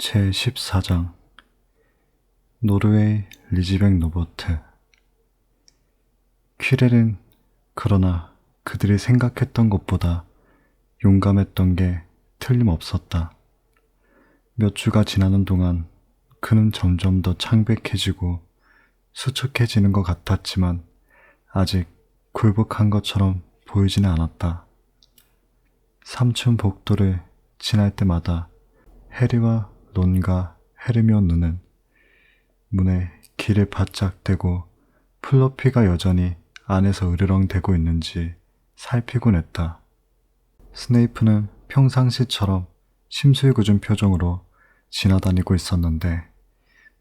제14장 노르웨이 리지백 노버트 퀴렐은 그러나 그들이 생각했던 것보다 용감했던 게 틀림없었다. 몇 주가 지나는 동안 그는 점점 더 창백해지고 수척해지는 것 같았지만 아직 굴복한 것처럼 보이지는 않았다. 삼층 복도를 지날 때마다 해리와 론과 헤르미온느는 문에 길을 바짝 대고 플러피가 여전히 안에서 으르렁대고 있는지 살피곤 했다. 스네이프는 평상시처럼 심술궂은 표정으로 지나다니고 있었는데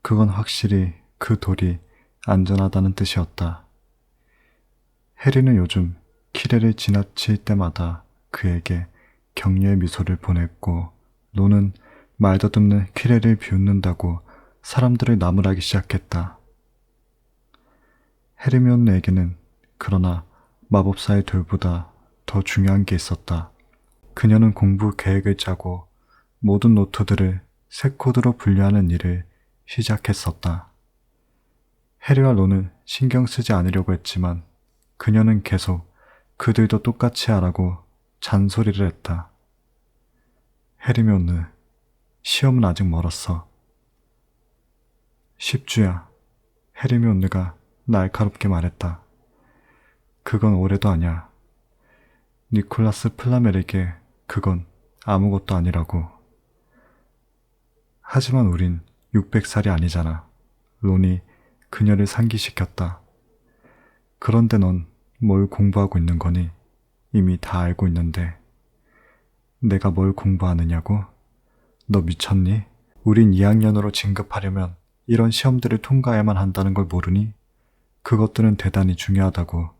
그건 확실히 그 돌이 안전하다는 뜻이었다. 해리는 요즘 키레를 지나칠 때마다 그에게 격려의 미소를 보냈고 론은 말도 듣는 키레를 비웃는다고 사람들을 나무라기 시작했다. 헤르미온에게는 그러나 마법사의 돌보다 더 중요한 게 있었다. 그녀는 공부 계획을 짜고 모든 노트들을 새 코드로 분류하는 일을 시작했었다. 해리와 론은 신경 쓰지 않으려고 했지만 그녀는 계속 그들도 똑같이 하라고 잔소리를 했다. 헤르미온느, 시험은 아직 멀었어. 10주야. 헤르미 온느가 날카롭게 말했다. 그건 올해도 아니야. 니콜라스 플라멜에게 그건 아무것도 아니라고. 하지만 우린 600살이 아니잖아. 론이 그녀를 상기시켰다. 그런데 넌 뭘 공부하고 있는 거니? 이미 다 알고 있는데. 내가 뭘 공부하느냐고? 너 미쳤니? 우린 2학년으로 진급하려면 이런 시험들을 통과해야만 한다는 걸 모르니? 그것들은 대단히 중요하다고.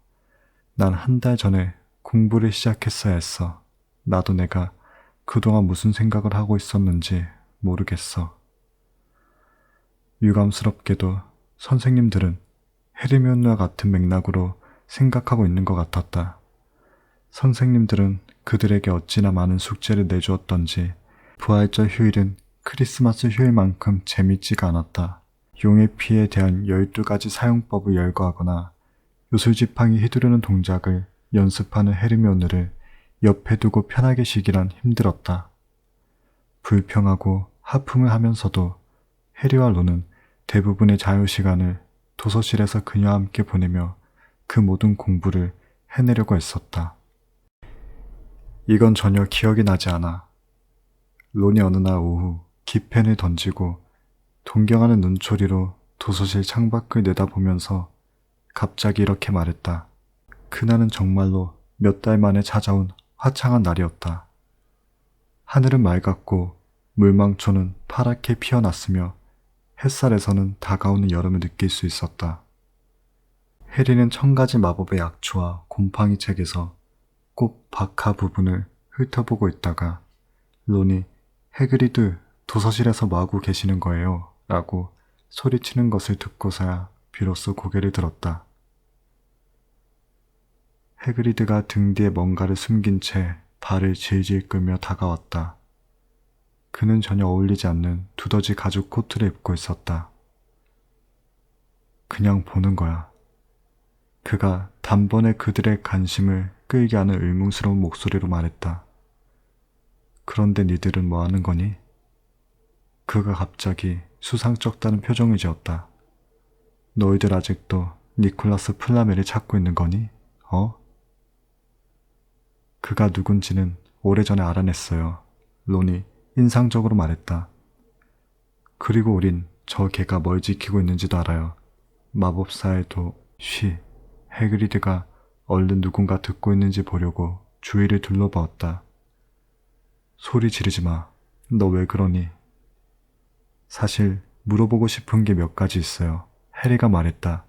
난 한 달 전에 공부를 시작했어야 했어. 나도 내가 그동안 무슨 생각을 하고 있었는지 모르겠어. 유감스럽게도 선생님들은 헤르미온과 같은 맥락으로 생각하고 있는 것 같았다. 선생님들은 그들에게 어찌나 많은 숙제를 내주었던지 부활절 휴일은 크리스마스 휴일만큼 재밌지가 않았다. 용의 피에 대한 12가지 사용법을 열거하거나 요술지팡이 휘두르는 동작을 연습하는 헤르미온느를 옆에 두고 편하게 쉬기란 힘들었다. 불평하고 하품을 하면서도 해리와 로는 대부분의 자유시간을 도서실에서 그녀와 함께 보내며 그 모든 공부를 해내려고 했었다. 이건 전혀 기억이 나지 않아. 론이 어느 날 오후 기펜을 던지고 동경하는 눈초리로 도서실 창밖을 내다보면서 갑자기 이렇게 말했다. 그날은 정말로 몇 달 만에 찾아온 화창한 날이었다. 하늘은 맑았고 물망초는 파랗게 피어났으며 햇살에서는 다가오는 여름을 느낄 수 있었다. 해리는 천가지 마법의 약초와 곰팡이 책에서 꼭 박하 부분을 훑어보고 있다가 론이 해그리드 도서실에서 마구 계시는 거예요 라고 소리치는 것을 듣고서야 비로소 고개를 들었다. 해그리드가 등 뒤에 뭔가를 숨긴 채 발을 질질 끌며 다가왔다. 그는 전혀 어울리지 않는 두더지 가죽 코트를 입고 있었다. 그냥 보는 거야. 그가 단번에 그들의 관심을 끌게 하는 의문스러운 목소리로 말했다. 그런데 니들은 뭐 하는 거니? 그가 갑자기 수상쩍다는 표정을 지었다. 너희들 아직도 니콜라스 플라멜을 찾고 있는 거니? 어? 그가 누군지는 오래전에 알아냈어요. 론이 인상적으로 말했다. 그리고 우린 저 개가 뭘 지키고 있는지도 알아요. 마법사의 도, 쉬. 해그리드가 얼른 누군가 듣고 있는지 보려고 주위를 둘러보았다. 소리 지르지 마. 너 왜 그러니? 사실 물어보고 싶은 게 몇 가지 있어요. 해리가 말했다.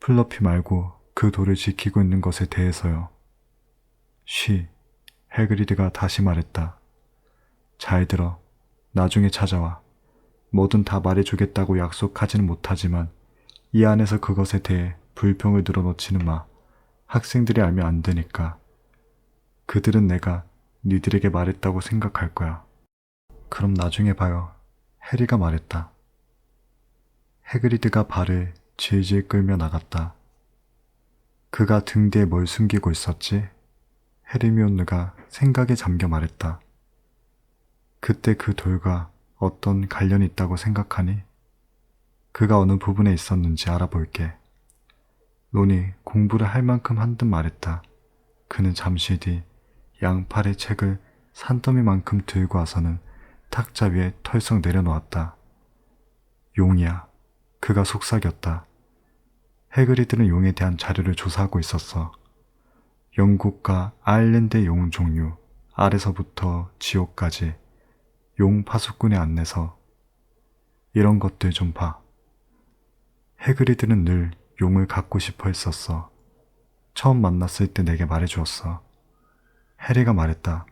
플러피 말고 그 돌을 지키고 있는 것에 대해서요. 쉬. 해그리드가 다시 말했다. 잘 들어. 나중에 찾아와. 뭐든 다 말해주겠다고 약속하지는 못하지만 이 안에서 그것에 대해 불평을 늘어놓지는 마. 학생들이 알면 안 되니까. 그들은 내가 니들에게 말했다고 생각할 거야. 그럼 나중에 봐요. 해리가 말했다. 해그리드가 발을 질질 끌며 나갔다. 그가 등 뒤에 뭘 숨기고 있었지? 헤르미온느가 생각에 잠겨 말했다. 그때 그 돌과 어떤 관련이 있다고 생각하니? 그가 어느 부분에 있었는지 알아볼게. 론이 공부를 할 만큼 한 듯 말했다. 그는 잠시 뒤 양팔의 책을 산더미만큼 들고 와서는 탁자 위에 털썩 내려놓았다. 용이야. 그가 속삭였다. 해그리드는 용에 대한 자료를 조사하고 있었어. 영국과 아일랜드의 용 종류, 아래서부터 지옥까지 용 파수꾼의 안내서 이런 것들 좀 봐. 해그리드는 늘 용을 갖고 싶어 했었어. 처음 만났을 때 내게 말해주었어. 해리가 말했다.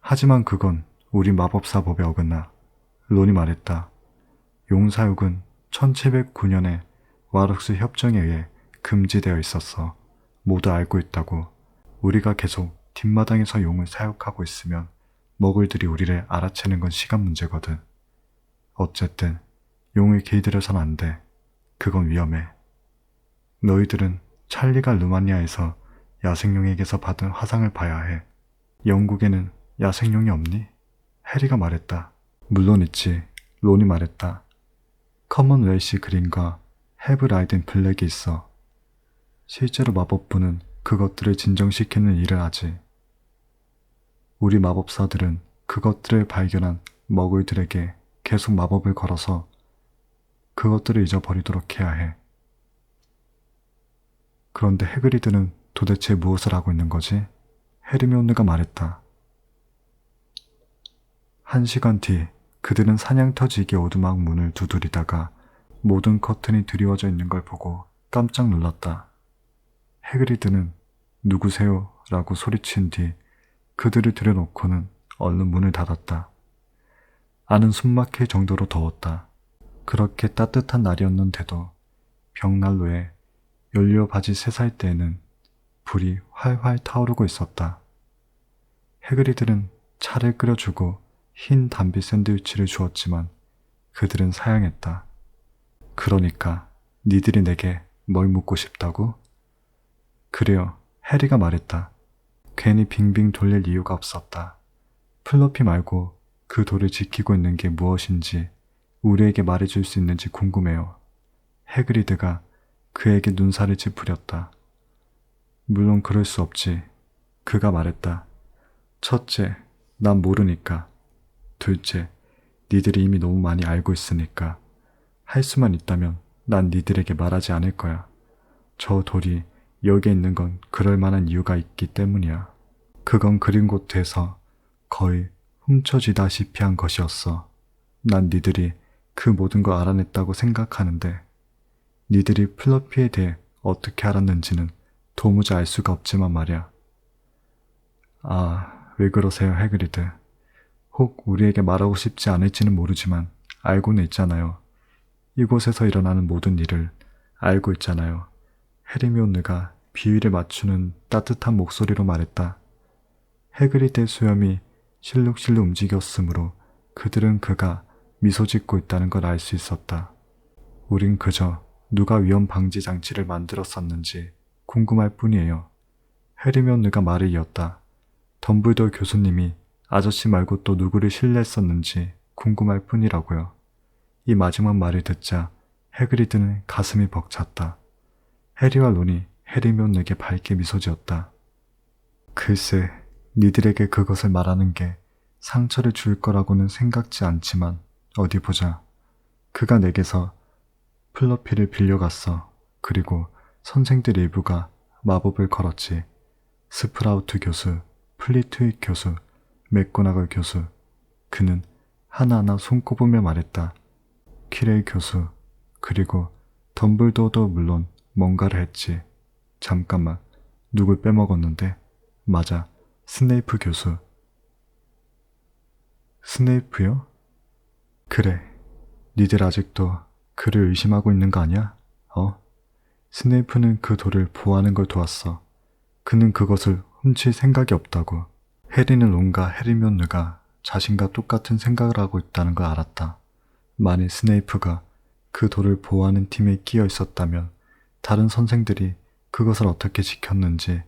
하지만 그건 우리 마법사 법에 어긋나. 론이 말했다. 용 사육은 1709년에 와럭스 협정에 의해 금지되어 있었어. 모두 알고 있다고. 우리가 계속 뒷마당에서 용을 사육하고 있으면 먹을들이 우리를 알아채는 건 시간 문제거든. 어쨌든 용을 길들여선 안 돼. 그건 위험해. 너희들은 찰리가 루마니아에서 야생용에게서 받은 화상을 봐야 해. 영국에는 야생용이 없니? 해리가 말했다. 물론 있지. 론이 말했다. 커먼웰시 그린과 헤브 라이든 블랙이 있어. 실제로 마법부는 그것들을 진정시키는 일을 하지. 우리 마법사들은 그것들을 발견한 머글들에게 계속 마법을 걸어서 그것들을 잊어버리도록 해야 해. 그런데 해그리드는 도대체 무엇을 하고 있는 거지? 헤르미온느가 말했다. 한 시간 뒤 그들은 사냥터지기 오두막 문을 두드리다가 모든 커튼이 드리워져 있는 걸 보고 깜짝 놀랐다. 해그리드는 누구세요? 라고 소리친 뒤 그들을 들여놓고는 얼른 문을 닫았다. 안은 숨막힐 정도로 더웠다. 그렇게 따뜻한 날이었는데도 벽난로에 연료 바지 세 살 때에는 불이 활활 타오르고 있었다. 해그리들은 차를 끓여주고 흰 담비 샌드위치를 주었지만 그들은 사양했다. 그러니까 니들이 내게 뭘 묻고 싶다고? 그래요. 해리가 말했다. 괜히 빙빙 돌릴 이유가 없었다. 플러피 말고 그 돌을 지키고 있는 게 무엇인지 우리에게 말해줄 수 있는지 궁금해요. 해그리드가 그에게 눈살을 찌푸렸다. 물론 그럴 수 없지. 그가 말했다. 첫째, 난 모르니까. 둘째, 니들이 이미 너무 많이 알고 있으니까. 할 수만 있다면 난 니들에게 말하지 않을 거야. 저 돌이 여기에 있는 건 그럴 만한 이유가 있기 때문이야. 그건 그린고트에서 거의 훔쳐지다시피 한 것이었어. 난 니들이 그 모든 걸 알아냈다고 생각하는데 니들이 플러피에 대해 어떻게 알았는지는 도무지 알 수가 없지만 말이야. 아, 왜 그러세요, 해그리드. 혹 우리에게 말하고 싶지 않을지는 모르지만 알고는 있잖아요. 이곳에서 일어나는 모든 일을 알고 있잖아요. 헤르미온느가 비위를 맞추는 따뜻한 목소리로 말했다. 해그리드의 수염이 실룩실룩 움직였으므로 그들은 그가 미소 짓고 있다는 걸 알 수 있었다. 우린 그저 누가 위험 방지 장치를 만들었었는지 궁금할 뿐이에요. 헤르미온느가 말을 이었다. 덤블도 교수님이 아저씨 말고 또 누구를 신뢰했었는지 궁금할 뿐이라고요. 이 마지막 말을 듣자 해그리드는 가슴이 벅찼다. 해리와 론이 헤르미온느에게 밝게 미소 지었다. 글쎄, 니들에게 그것을 말하는 게 상처를 줄 거라고는 생각지 않지만 어디 보자. 그가 내게서 플러피를 빌려갔어. 그리고 선생들 일부가 마법을 걸었지. 스프라우트 교수, 플리트윅 교수, 맥고나걸 교수. 그는 하나하나 손꼽으며 말했다. 키레이 교수, 그리고 덤블도어도 물론 뭔가를 했지. 잠깐만, 누굴 빼먹었는데? 맞아, 스네이프 교수. 스네이프요? 그래, 니들 아직도 그를 의심하고 있는 거 아니야? 어? 스네이프는 그 돌을 보호하는 걸 도왔어. 그는 그것을 훔칠 생각이 없다고. 해리는 론과 헤리미온느가 자신과 똑같은 생각을 하고 있다는 걸 알았다. 만일 스네이프가 그 돌을 보호하는 팀에 끼어 있었다면 다른 선생들이 그것을 어떻게 지켰는지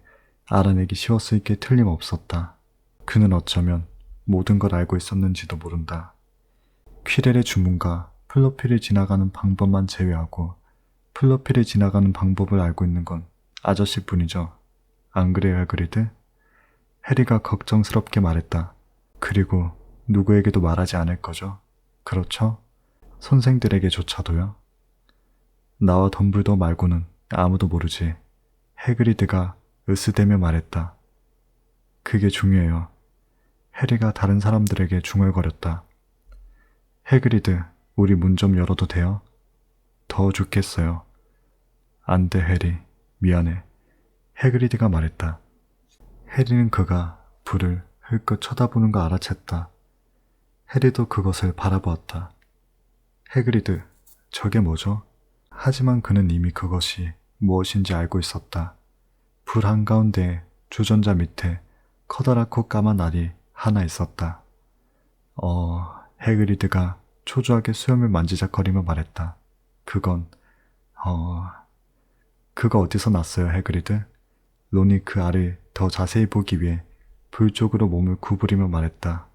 알아내기 쉬웠을 게 틀림없었다. 그는 어쩌면 모든 걸 알고 있었는지도 모른다. 퀴렐의 주문과 플로피를 지나가는 방법만 제외하고 플로피를 지나가는 방법을 알고 있는 건 아저씨뿐이죠. 안 그래요, 해그리드? 해리가 걱정스럽게 말했다. 그리고 누구에게도 말하지 않을 거죠. 그렇죠? 선생들에게조차도요. 나와 덤블도 말고는 아무도 모르지. 해그리드가 으스대며 말했다. 그게 중요해요. 해리가 다른 사람들에게 중얼거렸다. 해그리드, 우리 문 좀 열어도 돼요? 더워 죽겠어요. 안 돼, 해리. 미안해. 해그리드가 말했다. 해리는 그가 불을 흘끗 쳐다보는 거 알아챘다. 해리도 그것을 바라보았다. 해그리드, 저게 뭐죠? 하지만 그는 이미 그것이 무엇인지 알고 있었다. 불 한가운데 주전자 밑에 커다랗고 까만 알이 하나 있었다. 어, 해그리드가 초조하게 수염을 만지작거리며 말했다. 그건, 어, 그거 어디서 났어요, 해그리드? 론이 그 알을 더 자세히 보기 위해 불 쪽으로 몸을 구부리며 말했다.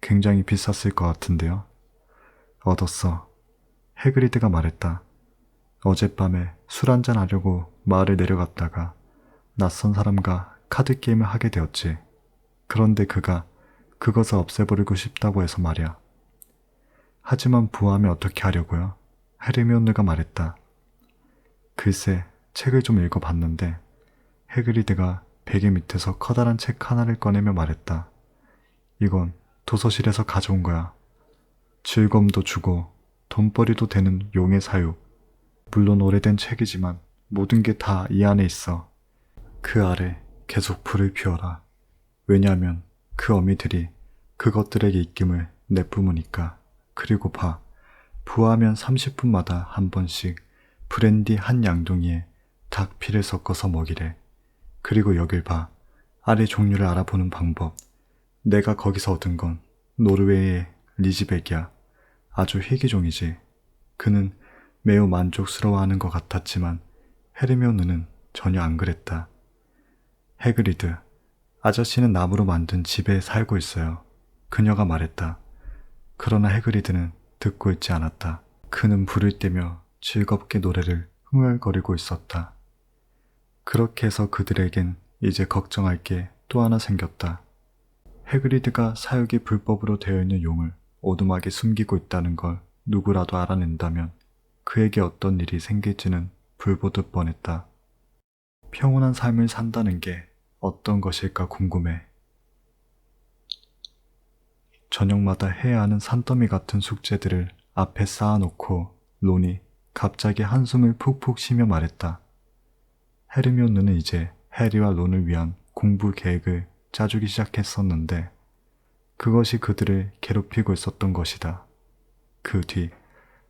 굉장히 비쌌을 것 같은데요. 얻었어. 해그리드가 말했다. 어젯밤에 술 한잔 하려고 마을에 내려갔다가 낯선 사람과 카드 게임을 하게 되었지. 그런데 그가 그것을 없애버리고 싶다고 해서 말이야. 하지만 부하면 어떻게 하려고요? 헤르미온느가 말했다. 글쎄, 책을 좀 읽어봤는데 해그리드가 베개 밑에서 커다란 책 하나를 꺼내며 말했다. 이건 도서실에서 가져온 거야. 즐거움도 주고 돈벌이도 되는 용의 사육. 물론 오래된 책이지만 모든 게 다 이 안에 있어. 그 아래 계속 불을 피워라. 왜냐하면 그 어미들이 그것들에게 입김을 내뿜으니까. 그리고 봐. 부하면 30분마다 한 번씩 브랜디 한 양동이에 닭 피를 섞어서 먹이래. 그리고 여길 봐. 아래 종류를 알아보는 방법. 내가 거기서 얻은 건 노르웨이의 리지백이야. 아주 희귀종이지. 그는 매우 만족스러워하는 것 같았지만 헤르미온느는 전혀 안 그랬다. 해그리드, 아저씨는 나무로 만든 집에 살고 있어요. 그녀가 말했다. 그러나 해그리드는 듣고 있지 않았다. 그는 불을 떼며 즐겁게 노래를 흥얼거리고 있었다. 그렇게 해서 그들에겐 이제 걱정할 게 또 하나 생겼다. 해그리드가 사육이 불법으로 되어 있는 용을 오두막에 숨기고 있다는 걸 누구라도 알아낸다면 그에게 어떤 일이 생길지는 불보듯 뻔했다. 평온한 삶을 산다는 게 어떤 것일까 궁금해. 저녁마다 해야 하는 산더미 같은 숙제들을 앞에 쌓아놓고 론이 갑자기 한숨을 푹푹 쉬며 말했다. 헤르미온느는 이제 해리와 론을 위한 공부 계획을 짜주기 시작했었는데 그것이 그들을 괴롭히고 있었던 것이다. 그 뒤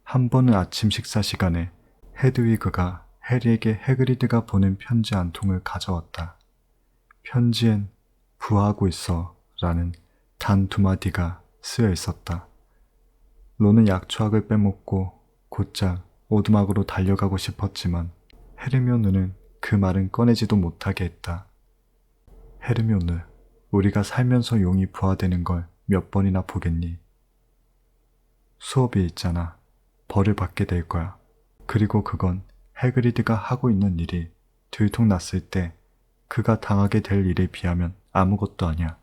한 번은 아침 식사 시간에 헤드위그가 해리에게 해그리드가 보낸 편지 한 통을 가져왔다. 편지엔 부하고 있어 라는 단 두 마디가 쓰여 있었다. 론은 약초학을 빼먹고 곧장 오두막으로 달려가고 싶었지만 헤르미온느는 그 말은 꺼내지도 못하게 했다. 헤르미온느, 우리가 살면서 용이 부하되는 걸 몇 번이나 보겠니? 수업이 있잖아. 벌을 받게 될 거야. 그리고 그건 해그리드가 하고 있는 일이 들통났을 때 그가 당하게 될 일에 비하면 아무것도 아니야.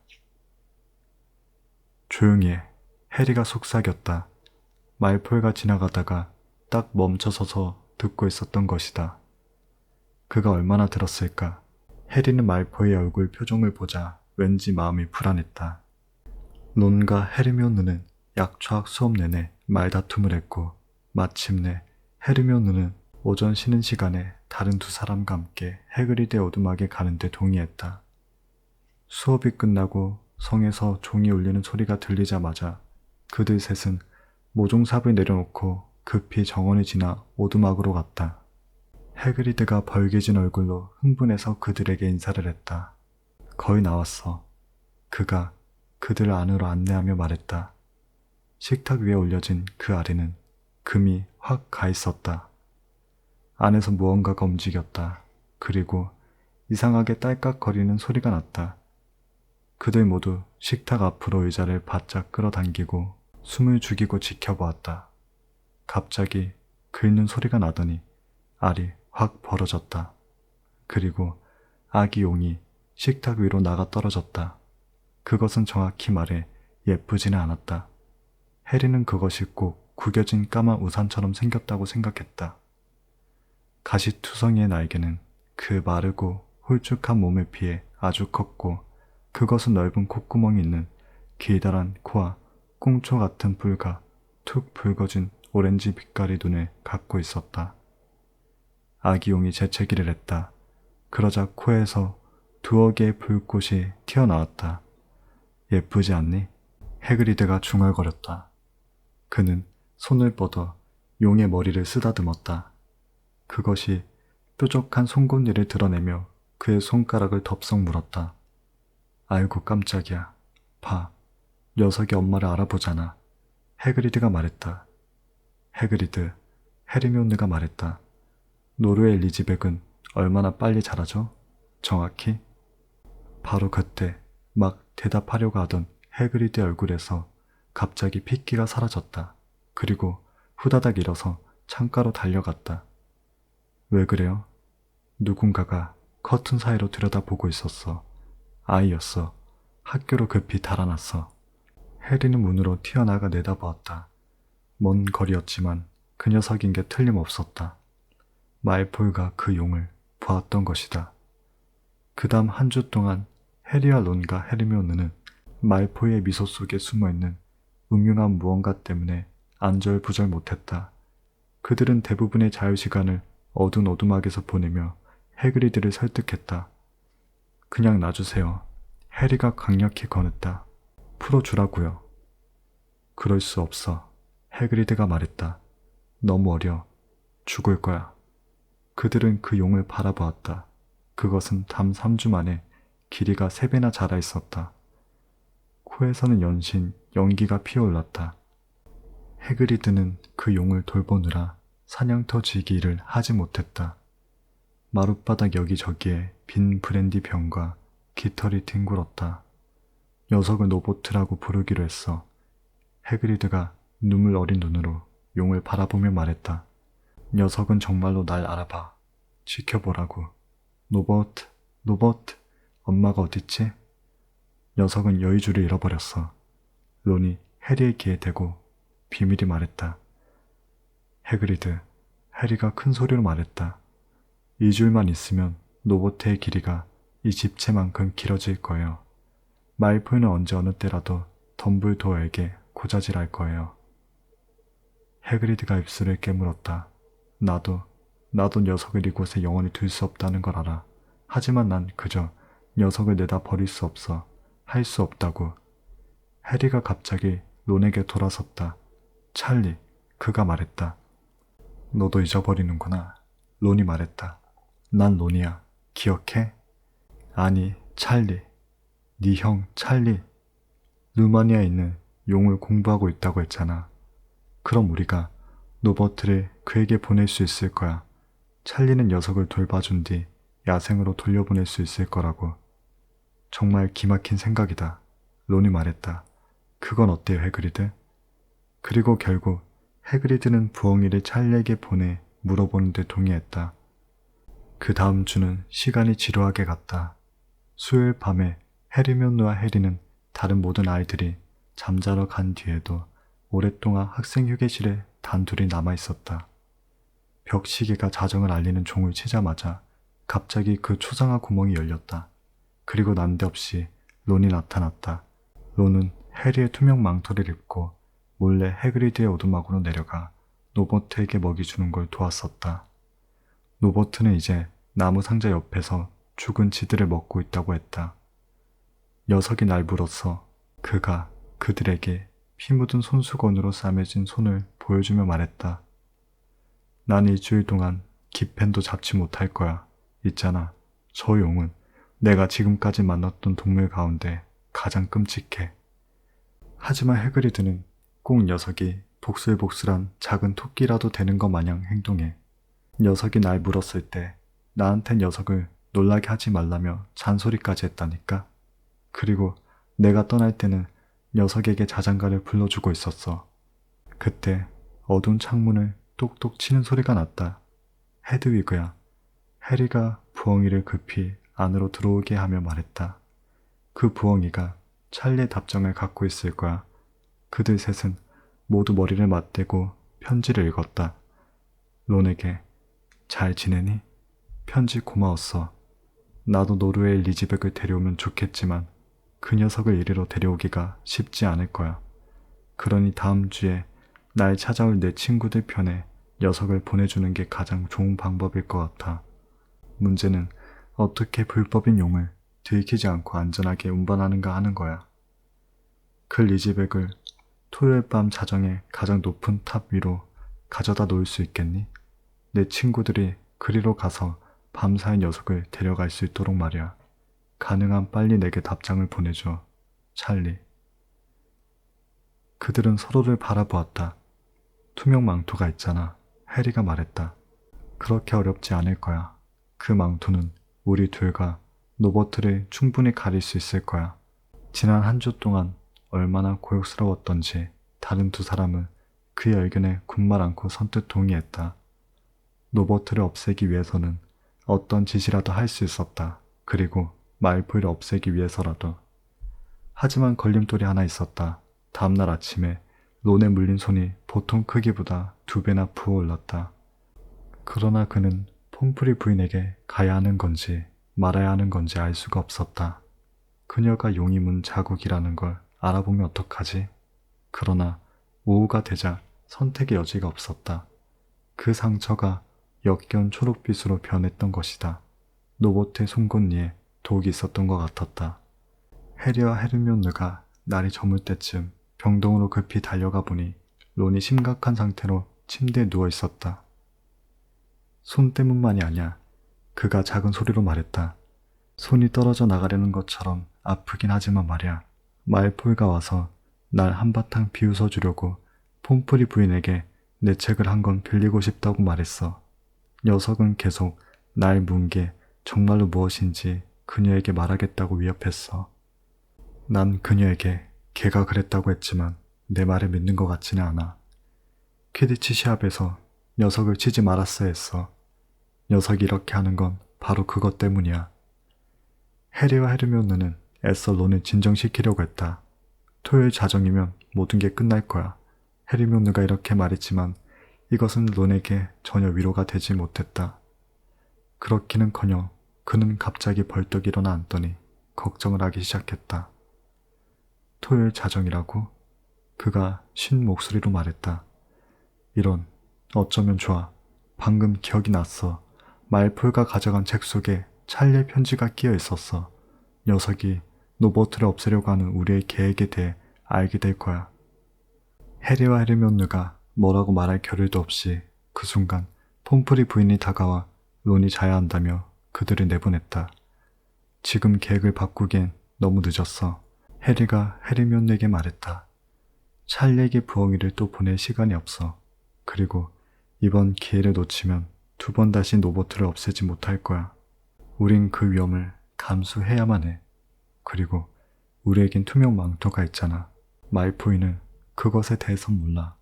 조용히 해. 해리가 속삭였다. 말포가 지나가다가 딱 멈춰서서 듣고 있었던 것이다. 그가 얼마나 들었을까? 해리는 말포의 얼굴 표정을 보자 왠지 마음이 불안했다. 론과 헤르미온느는 약초학 수업 내내 말다툼을 했고 마침내 헤르미온느는 오전 쉬는 시간에 다른 두 사람과 함께 해그리드의 오두막에 가는데 동의했다. 수업이 끝나고 성에서 종이 울리는 소리가 들리자마자 그들 셋은 모종삽을 내려놓고 급히 정원을 지나 오두막으로 갔다. 해그리드가 벌개진 얼굴로 흥분해서 그들에게 인사를 했다. 거의 나왔어. 그가 그들 안으로 안내하며 말했다. 식탁 위에 올려진 그 아래는 금이 확 가 있었다. 안에서 무언가가 움직였다. 그리고 이상하게 딸깍거리는 소리가 났다. 그들 모두 식탁 앞으로 의자를 바짝 끌어당기고 숨을 죽이고 지켜보았다. 갑자기 긁는 소리가 나더니 알이 확 벌어졌다. 그리고 아기 용이 식탁 위로 나가 떨어졌다. 그것은 정확히 말해 예쁘지는 않았다. 해리는 그것이 꼭 구겨진 까만 우산처럼 생겼다고 생각했다. 가시투성이의 날개는 그 마르고 홀쭉한 몸에 비해 아주 컸고 그것은 넓은 콧구멍이 있는 기다란 코와 꽁초 같은 뿔과 툭 붉어진 오렌지 빛깔의 눈을 갖고 있었다. 아기용이 재채기를 했다. 그러자 코에서 두어 개의 불꽃이 튀어나왔다. 예쁘지 않니? 해그리드가 중얼거렸다. 그는 손을 뻗어 용의 머리를 쓰다듬었다. 그것이 뾰족한 송곳니를 드러내며 그의 손가락을 덥석 물었다. 아이고 깜짝이야. 봐. 녀석이 엄마를 알아보잖아. 해그리드가 말했다. 해그리드, 헤르미온느가 말했다. 노르웨이 리지백은 얼마나 빨리 자라죠? 정확히? 바로 그때 막 대답하려고 하던 해그리드의 얼굴에서 갑자기 핏기가 사라졌다. 그리고 후다닥 일어서 창가로 달려갔다. 왜 그래요? 누군가가 커튼 사이로 들여다보고 있었어. 아이였어. 학교로 급히 달아났어. 해리는 문으로 튀어나가 내다보았다. 먼 거리였지만 그 녀석인 게 틀림없었다. 말폴과 그 용을 보았던 것이다. 그 다음 한 주 동안 해리와 론과 헤르미온느는 말포의 미소 속에 숨어있는 음흉한 무언가 때문에 안절부절 못했다. 그들은 대부분의 자유시간을 어두운 오두막에서 보내며 해그리드를 설득했다. 그냥 놔주세요. 해리가 강력히 거냈다. 풀어주라고요. 그럴 수 없어. 해그리드가 말했다. 너무 어려. 죽을 거야. 그들은 그 용을 바라보았다. 그것은 담 3주 만에 길이가 3배나 자라 있었다. 코에서는 연신 연기가 피어올랐다. 해그리드는 그 용을 돌보느라 사냥터 지기를 하지 못했다. 마룻바닥 여기저기에 빈 브랜디 병과 깃털이 뒹굴었다. 녀석을 노보트라고 부르기로 했어. 해그리드가 눈물 어린 눈으로 용을 바라보며 말했다. 녀석은 정말로 날 알아봐. 지켜보라고. 노버트, 노버트, 엄마가 어딨지? 녀석은 여의주를 잃어버렸어. 론이 해리의 귀에 대고 비밀이 말했다. 해그리드, 해리가 큰 소리로 말했다. 이 줄만 있으면 노보트의 길이가 이 집채만큼 길어질 거예요. 말포는 언제 어느 때라도 덤블도어에게 고자질할 거예요. 해그리드가 입술을 깨물었다. 나도, 나도 녀석을 이곳에 영원히 둘 수 없다는 걸 알아. 하지만 난 그저 녀석을 내다 버릴 수 없어. 할 수 없다고. 해리가 갑자기 론에게 돌아섰다. 찰리, 그가 말했다. 너도 잊어버리는구나. 론이 말했다. 난 론이야. 기억해? 아니, 찰리. 네 형 찰리. 루마니아에 있는 용을 공부하고 있다고 했잖아. 그럼 우리가 노버트를 그에게 보낼 수 있을 거야. 찰리는 녀석을 돌봐준 뒤 야생으로 돌려보낼 수 있을 거라고. 정말 기막힌 생각이다. 론이 말했다. 그건 어때요, 해그리드? 그리고 결국 해그리드는 부엉이를 찰리에게 보내 물어보는데 동의했다. 그 다음 주는 시간이 지루하게 갔다. 수요일 밤에 해리면누와 해리는 다른 모든 아이들이 잠자러 간 뒤에도 오랫동안 학생 휴게실에 단둘이 남아 있었다. 벽시계가 자정을 알리는 종을 치자마자 갑자기 그 초상화 구멍이 열렸다. 그리고 난데없이 론이 나타났다. 론은 해리의 투명 망토를 입고 몰래 해그리드의 오두막으로 내려가 노버트에게 먹이 주는 걸 도왔었다. 노버트는 이제 나무 상자 옆에서 죽은 지들을 먹고 있다고 했다. 녀석이 날 물었어. 그가 그들에게 피 묻은 손수건으로 싸매진 손을 보여주며 말했다. 난 일주일 동안 기펜도 잡지 못할 거야. 있잖아. 저 용은 내가 지금까지 만났던 동물 가운데 가장 끔찍해. 하지만 해그리드는 꼭 녀석이 복슬복슬한 작은 토끼라도 되는 것 마냥 행동해. 녀석이 날 물었을 때 나한테 녀석을 놀라게 하지 말라며 잔소리까지 했다니까. 그리고 내가 떠날 때는 녀석에게 자장가를 불러주고 있었어. 그때 어두운 창문을 똑똑 치는 소리가 났다. 헤드위그야. 해리가 부엉이를 급히 안으로 들어오게 하며 말했다. 그 부엉이가 찰리의 답장을 갖고 있을 거야. 그들 셋은 모두 머리를 맞대고 편지를 읽었다. 론에게 잘 지내니? 편지 고마웠어. 나도 노르웨이 리지백을 데려오면 좋겠지만 그 녀석을 이리로 데려오기가 쉽지 않을 거야. 그러니 다음 주에 날 찾아올 내 친구들 편에 녀석을 보내주는 게 가장 좋은 방법일 것 같아. 문제는 어떻게 불법인 용을 들키지 않고 안전하게 운반하는가 하는 거야. 그 리지백을 토요일 밤 자정에 가장 높은 탑 위로 가져다 놓을 수 있겠니? 내 친구들이 그리로 가서 밤사이 녀석을 데려갈 수 있도록 말이야. 가능한 빨리 내게 답장을 보내줘. 찰리. 그들은 서로를 바라보았다. 투명 망토가 있잖아. 해리가 말했다. 그렇게 어렵지 않을 거야. 그 망토는 우리 둘과 노버트를 충분히 가릴 수 있을 거야. 지난 한 주 동안 얼마나 고역스러웠던지 다른 두 사람은 그의 의견에 군말 않고 선뜻 동의했다. 노버트를 없애기 위해서는 어떤 짓이라도 할 수 있었다. 그리고 말포를 없애기 위해서라도. 하지만 걸림돌이 하나 있었다. 다음날 아침에 론에 물린 손이 보통 크기보다 두 배나 부어올랐다. 그러나 그는 폼프리 부인에게 가야 하는 건지 말아야 하는 건지 알 수가 없었다. 그녀가 용이 문 자국이라는 걸 알아보면 어떡하지? 그러나 오후가 되자 선택의 여지가 없었다. 그 상처가 역겨운 초록빛으로 변했던 것이다. 노보트의 송곳니에 독이 있었던 것 같았다. 해리와 헤르미온느가 날이 저물 때쯤 병동으로 급히 달려가 보니 론이 심각한 상태로 침대에 누워 있었다. 손 때문만이 아니야. 그가 작은 소리로 말했다. 손이 떨어져 나가려는 것처럼 아프긴 하지만 말이야. 말포이가 와서 날 한바탕 비웃어 주려고 폼프리 부인에게 내 책을 한 권 빌리고 싶다고 말했어. 녀석은 계속 날문게 정말로 무엇인지 그녀에게 말하겠다고 위협했어. 난 그녀에게 걔가 그랬다고 했지만 내 말을 믿는 것 같지는 않아. 퀴디치 시합에서 녀석을 치지 말았어야 했어. 녀석이 이렇게 하는 건 바로 그것 때문이야. 해리와 헤르미온느는 애써 론을 진정시키려고 했다. 토요일 자정이면 모든 게 끝날 거야. 헤르미온느가 이렇게 말했지만 이것은 론에게 전혀 위로가 되지 못했다. 그렇기는커녕 그는 갑자기 벌떡 일어나 앉더니 걱정을 하기 시작했다. 토요일 자정이라고? 그가 쉰 목소리로 말했다. 이런, 어쩌면 좋아. 방금 기억이 났어. 말풀가 가져간 책 속에 찰리의 편지가 끼어 있었어. 녀석이 노버트를 없애려고 하는 우리의 계획에 대해 알게 될 거야. 해리와 헤르미온느가 뭐라고 말할 겨를도 없이 그 순간 폼프리 부인이 다가와 론이 자야 한다며 그들을 내보냈다. 지금 계획을 바꾸기엔 너무 늦었어. 해리가 헤르미온에게 말했다. 찰리에게 부엉이를 또 보낼 시간이 없어. 그리고 이번 기회를 놓치면 두 번 다시 노보트를 없애지 못할 거야. 우린 그 위험을 감수해야만 해. 그리고 우리에겐 투명 망토가 있잖아. 말포이는 그것에 대해선 몰라.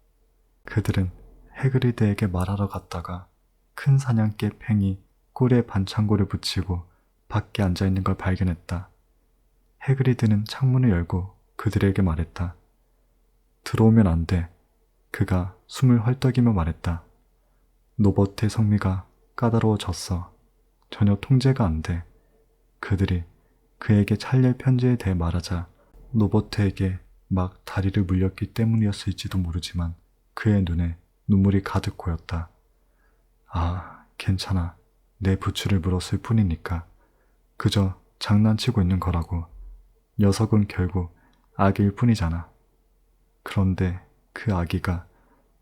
그들은 해그리드에게 말하러 갔다가 큰 사냥개 팽이 꼬리에 반창고를 붙이고 밖에 앉아 있는 걸 발견했다. 해그리드는 창문을 열고 그들에게 말했다. 들어오면 안 돼. 그가 숨을 헐떡이며 말했다. 노버트의 성미가 까다로워졌어. 전혀 통제가 안 돼. 그들이 그에게 찰릴 편지에 대해 말하자 노버트에게 막 다리를 물렸기 때문이었을지도 모르지만 그의 눈에 눈물이 가득 고였다. 아, 괜찮아. 내 부츠를 물었을 뿐이니까. 그저 장난치고 있는 거라고. 녀석은 결국 아기일 뿐이잖아. 그런데 그 아기가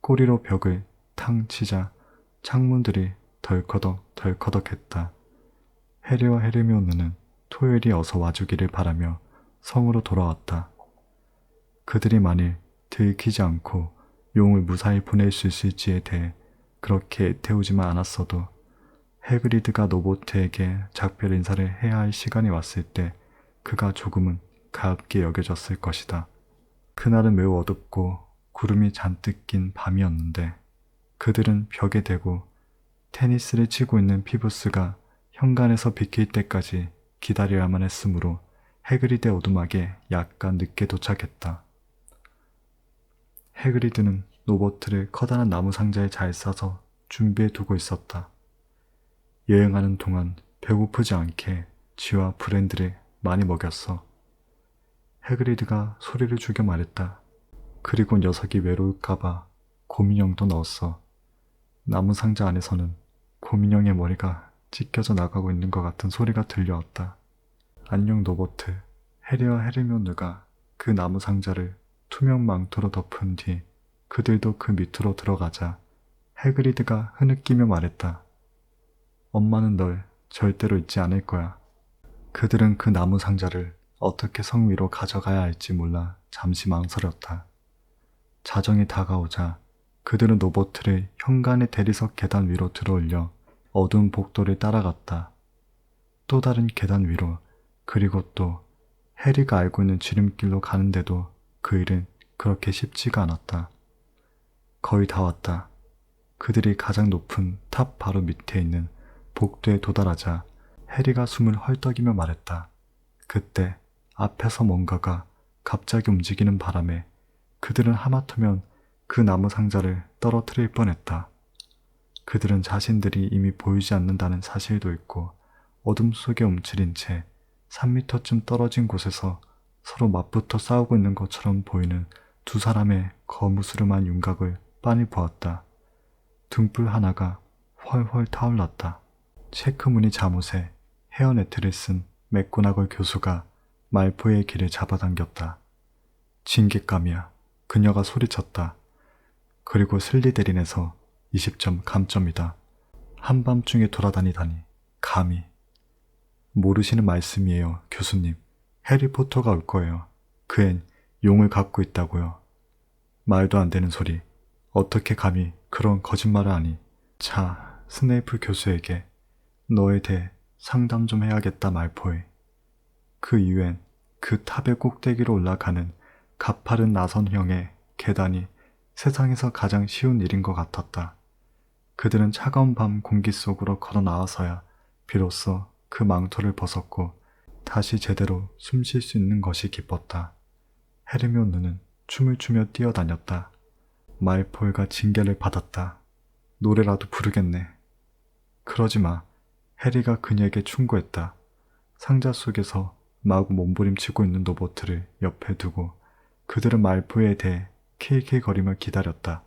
꼬리로 벽을 탕 치자 창문들이 덜커덕 덜커덕 했다. 해리와 헤르미온느는 토요일이 어서 와주기를 바라며 성으로 돌아왔다. 그들이 만일 들키지 않고 용을 무사히 보낼 수 있을지에 대해 그렇게 태우지만 않았어도 해그리드가 노보트에게 작별 인사를 해야 할 시간이 왔을 때 그가 조금은 가볍게 여겨졌을 것이다. 그날은 매우 어둡고 구름이 잔뜩 낀 밤이었는데 그들은 벽에 대고 테니스를 치고 있는 피부스가 현관에서 비킬 때까지 기다려야만 했으므로 해그리드의 오두막에 약간 늦게 도착했다. 해그리드는 노버트를 커다란 나무 상자에 잘 싸서 준비해 두고 있었다. 여행하는 동안 배고프지 않게 쥐와 브랜드를 많이 먹였어. 해그리드가 소리를 죽여 말했다. 그리고 녀석이 외로울까봐 곰인형도 넣었어. 나무 상자 안에서는 곰인형의 머리가 찢겨져 나가고 있는 것 같은 소리가 들려왔다. 안녕 노버트. 해리와 헤르미온느가 그 나무 상자를 투명 망토로 덮은 뒤 그들도 그 밑으로 들어가자 해그리드가 흐느끼며 말했다. 엄마는 널 절대로 잊지 않을 거야. 그들은 그 나무 상자를 어떻게 성 위로 가져가야 할지 몰라 잠시 망설였다. 자정이 다가오자 그들은 노보트를 현관의 대리석 계단 위로 들어올려 어두운 복도를 따라갔다. 또 다른 계단 위로 그리고 또 해리가 알고 있는 지름길로 가는데도 그 일은 그렇게 쉽지가 않았다. 거의 다 왔다. 그들이 가장 높은 탑 바로 밑에 있는 복도에 도달하자 해리가 숨을 헐떡이며 말했다. 그때 앞에서 뭔가가 갑자기 움직이는 바람에 그들은 하마터면 그 나무 상자를 떨어뜨릴 뻔했다. 그들은 자신들이 이미 보이지 않는다는 사실도 있고 어둠 속에 움츠린 채 3미터쯤 떨어진 곳에서 서로 맞붙어 싸우고 있는 것처럼 보이는 두 사람의 거무스름한 윤곽을 빤히 보았다. 등불 하나가 훨훨 타올랐다. 체크무늬 잠옷에 헤어네트를 쓴 맥고나걸 교수가 말포의 길을 잡아당겼다. 진객감이야. 그녀가 소리쳤다. 그리고 슬리데린에서 20점 감점이다. 한밤중에 돌아다니다니 감히 모르시는 말씀이에요, 교수님. 해리포터가 올 거예요. 그 앤 용을 갖고 있다고요. 말도 안 되는 소리. 어떻게 감히 그런 거짓말을 하니? 자, 스네이프 교수에게 너에 대해 상담 좀 해야겠다, 말포에. 그 이후엔 그 탑의 꼭대기로 올라가는 가파른 나선형의 계단이 세상에서 가장 쉬운 일인 것 같았다. 그들은 차가운 밤 공기 속으로 걸어 나와서야 비로소 그 망토를 벗었고 다시 제대로 숨 쉴 수 있는 것이 기뻤다. 헤르미온느는 춤을 추며 뛰어다녔다. 말폴가 징계를 받았다. 노래라도 부르겠네. 그러지 마. 해리가 그녀에게 충고했다. 상자 속에서 마구 몸부림치고 있는 로보트를 옆에 두고 그들은 말포에 대해 킬킬거리며 기다렸다.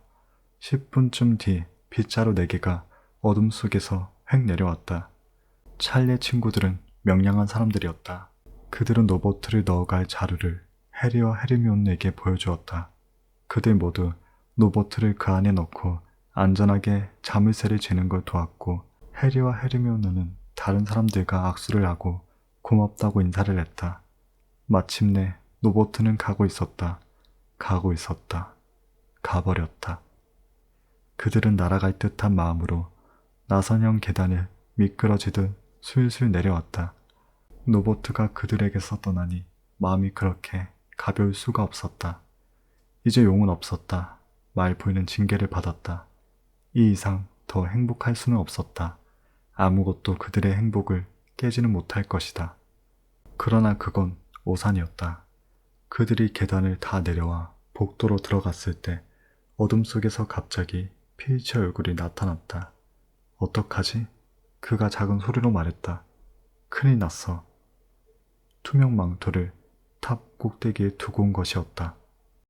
10분쯤 뒤 빗자루 4개가 어둠 속에서 획 내려왔다. 찰리의 친구들은 명량한 사람들이었다. 그들은 로보트를 넣어갈 자루를 해리와 헤르미온에게 보여주었다. 그들 모두 로보트를 그 안에 넣고 안전하게 자물쇠를 재는 걸 도왔고 해리와 헤르미온느는 다른 사람들과 악수를 하고 고맙다고 인사를 했다. 마침내 로보트는 가고 있었다. 가고 있었다. 가버렸다. 그들은 날아갈 듯한 마음으로 나선형 계단을 미끄러지듯 술술 내려왔다. 로보트가 그들에게서 떠나니 마음이 그렇게 가벼울 수가 없었다. 이제 용은 없었다. 말 보이는 징계를 받았다. 이 이상 더 행복할 수는 없었다. 아무것도 그들의 행복을 깨지는 못할 것이다. 그러나 그건 오산이었다. 그들이 계단을 다 내려와 복도로 들어갔을 때 어둠 속에서 갑자기 필치 얼굴이 나타났다. 어떡하지? 그가 작은 소리로 말했다. 큰일 났어. 투명 망토를 탑 꼭대기에 두고 온 것이었다.